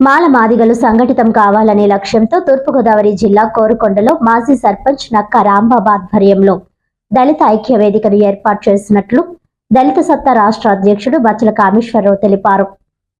మాల మాదిగలు సంఘటితం కావాలనే లక్ష్యంతో తూర్పుగోదావరి జిల్లా కోరుకొండలో మాజీ సర్పంచ్ నక్క రాంబాబు ఆధ్వర్యంలో దళిత ఐక్య వేదికను ఏర్పాటు చేసినట్లు దళిత సత్తా రాష్ట్ర అధ్యక్షుడు బచ్చల కామేశ్వరరావు తెలిపారు.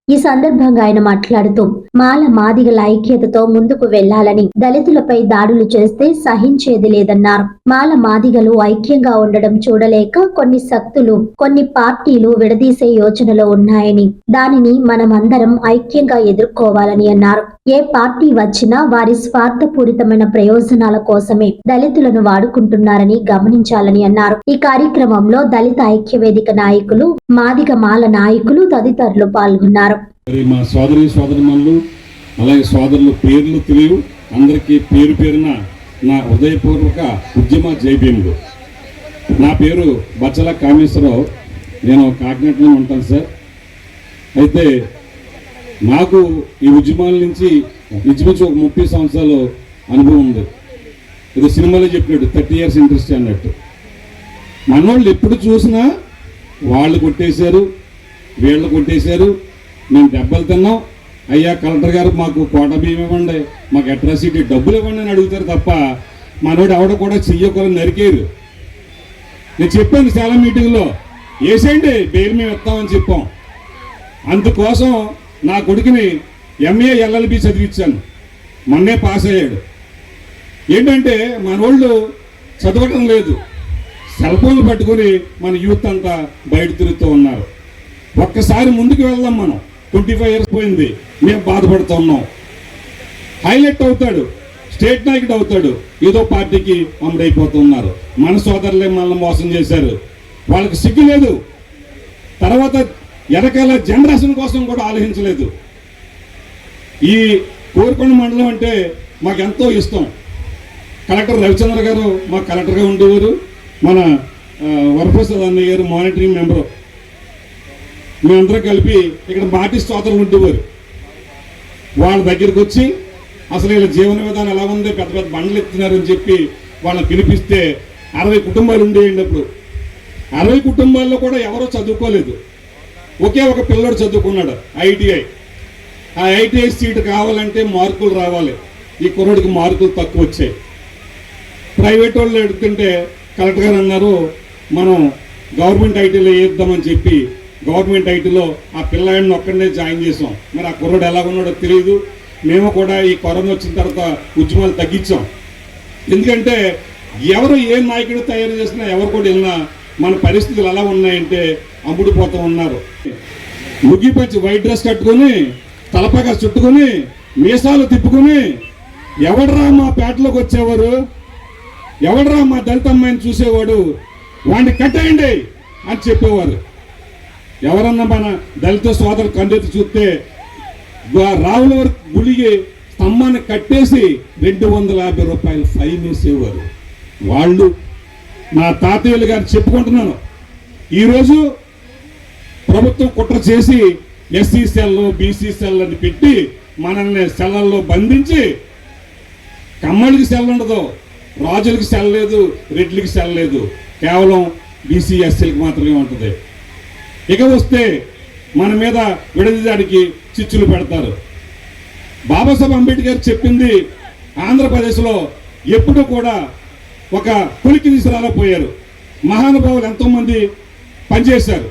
ఈ సందర్భంగా ఆయన మాట్లాడుతూ మాల మాదిగల ఐక్యతతో ముందుకు వెళ్ళాలని దళితులపై దాడులు చేస్తే సహించేది లేదన్నారు. మాల మాదిగలు ఐక్యంగా ఉండడం చూడలేక కొన్ని శక్తులు కొన్ని పార్టీలు విడదీసే యోచనలో ఉన్నాయని దానిని మనమందరం ఐక్యంగా ఎదుర్కోవాలని అన్నారు. ఏ పార్టీ వచ్చినా వారి స్వార్థపూరితమైన ప్రయోజనాల కోసమే దళితులను వాడుకుంటున్నారని గమనించాలని అన్నారు. ఈ కార్యక్రమంలో దళిత ఐక్య వేదిక నాయకులు మాదిగ మాల నాయకులు తదితరులు పాల్గొన్నారు. మా సోదరి సోదరిమణులు అలాగే సోదరులు పేర్లు తెలియవు. అందరికీ పేరు పేరున నా హృదయపూర్వక ఉద్యమ జైభీములు నా పేరు బచ్చల కామేశ్వరరావు. నేను కాకినాడలో ఉంటాను సార్. అయితే నాకు ఈ ఉద్యమాల నుంచి ఇంచుమించు ఒక ముప్పై సంవత్సరాలు అనుభవం ఉంది. ఇది సినిమాలో చెప్పినట్టు థర్టీ ఇయర్స్ ఇంట్రెస్ట్ అన్నట్టు. మనోళ్ళు ఎప్పుడు చూసినా వాళ్ళు కొట్టేశారు వీళ్ళు కొట్టేశారు. మేము దెబ్బలు తిన్నాం. అయ్యా కలెక్టర్ గారు మాకు కోట బియ్యం ఇవ్వండి మాకు అట్రాసిటీ డబ్బులు ఇవ్వండి అని అడుగుతారు తప్ప మనోడు ఎవడ కూడా చెయ్యకూడదు నరికేరు నేను చెప్పాను చాలా మీటింగ్లో వేసేయండి బెయిల్ మేము ఇస్తామని చెప్పాం. అందుకోసం నా కొడుకుని ఎంఏ ఎల్ఎల్బి చదివించాను. మొన్నే పాస్ అయ్యాడు. ఏంటంటే మనోళ్ళు చదవటం లేదు. సెల్ ఫోన్లు పట్టుకొని మన యూత్ అంతా బయట తిరుగుతూ ఉన్నారు. ఒక్కసారి ముందుకు వెళ్దాం మనం. ట్వంటీ ఫైవ్ ఇయర్స్ పోయింది. మేము బాధపడుతున్నాం హైలైట్ అవుతాడు. స్టేట్ నాయకుడు అవుతాడు. ఏదో పార్టీకి అమ్ముడైపోతున్నారు మన సోదరులే మనల్ని మోసం చేశారు. వాళ్ళకి సిగ్గు లేదు. తర్వాత వెనకాల జనరేషన్ కోసం కూడా ఆలోచించలేదు. ఈ కోరుకొండ మండలం అంటే మాకు ఎంతో ఇష్టం. కలెక్టర్ రవిచంద్ర గారు మా కలెక్టర్గా ఉండేవారు. మన వరప్రసాద్ అన్నయ్య గారు మానిటరింగ్ మెంబరు మేమందరం కలిపి ఇక్కడ మాటి స్తోత్రం ఉండేవారు. వాళ్ళ దగ్గరికి వచ్చి అసలు వీళ్ళ జీవన విధానం ఎలా ఉంది పెద్ద పెద్ద బండ్లు ఎత్తున్నారని చెప్పి వాళ్ళని పిలిపిస్తే అరవై కుటుంబాలు ఉండేయండి అప్పుడు. అరవై కుటుంబాల్లో కూడా ఎవరో చదువుకోలేదు. ఒకే ఒక పిల్లడు చదువుకున్నాడు ఐటీఐ. ఆ ఐటీఐ సీట్ కావాలంటే మార్కులు రావాలి. ఈ కుర్రోడికి మార్కులు తక్కువ వచ్చాయి. ప్రైవేట్ వాళ్ళు ఎడుతుంటే కలెక్టర్ గారు అన్నారు మనం గవర్నమెంట్ ఐటీలో వేద్దామని చెప్పి గవర్నమెంట్ ఐటీలో ఆ పిల్లాడిని ఒక్కడనే జాయిన్ చేసాం మరి ఆ కుర్రోడు ఎలా ఉన్నాడో తెలియదు మేము కూడా ఈ కరోనా వచ్చిన తర్వాత ఉద్యమాలు తగ్గించాం. ఎందుకంటే ఎవరు ఏ నాయకుడు తయారు చేసినా ఎవరు కూడా వెళ్ళినా మన పరిస్థితులు ఎలా ఉన్నాయంటే అమ్ముడుపోతూ ఉన్నారు. ముగ్గిపచ్చి వైట్ డ్రెస్ కట్టుకొని తలపగా చుట్టుకొని మీసాలు తిప్పుకొని ఎవడరా మా పేటలోకి వచ్చేవారు? ఎవడరా మా దళిత అమ్మాయిని చూసేవాడు? వాడిని కట్టేయండి అని చెప్పేవారు. ఎవరన్నా మన దళిత సోదరు కండెత్తి చూస్తే రావుల వరకు గుడికి స్తంభాన్ని కట్టేసి రెండు వందల యాభై రూపాయలు ఫైన్ వేసేవారు. వాళ్ళు నా తాతయ్యలు గారు చెప్పుకుంటున్నాను. ఈరోజు ప్రభుత్వం కుట్ర చేసి ఎస్సీ సెల్ బీసీ సెల్ అని పెట్టి మనల్ని సెల్లల్లో బంధించి కమ్మడికి సెల్ ఉండదు. రాజులకి సెల్ లేదు రెడ్లకి సెల్ లేదు. కేవలం బీసీ ఎస్సీలకు మాత్రమే ఉంటుంది. ఇక వస్తే మన మీద విడదీయడానికి చిచ్చులు పెడతారు. బాబాసాహెబ్ అంబేద్కర్ చెప్పింది ఆంధ్రప్రదేశ్లో ఎప్పుడు కూడా ఒక కొలికి తీసుకురాలేకపోయారు. మహానుభావులు ఎంతోమంది పనిచేశారు.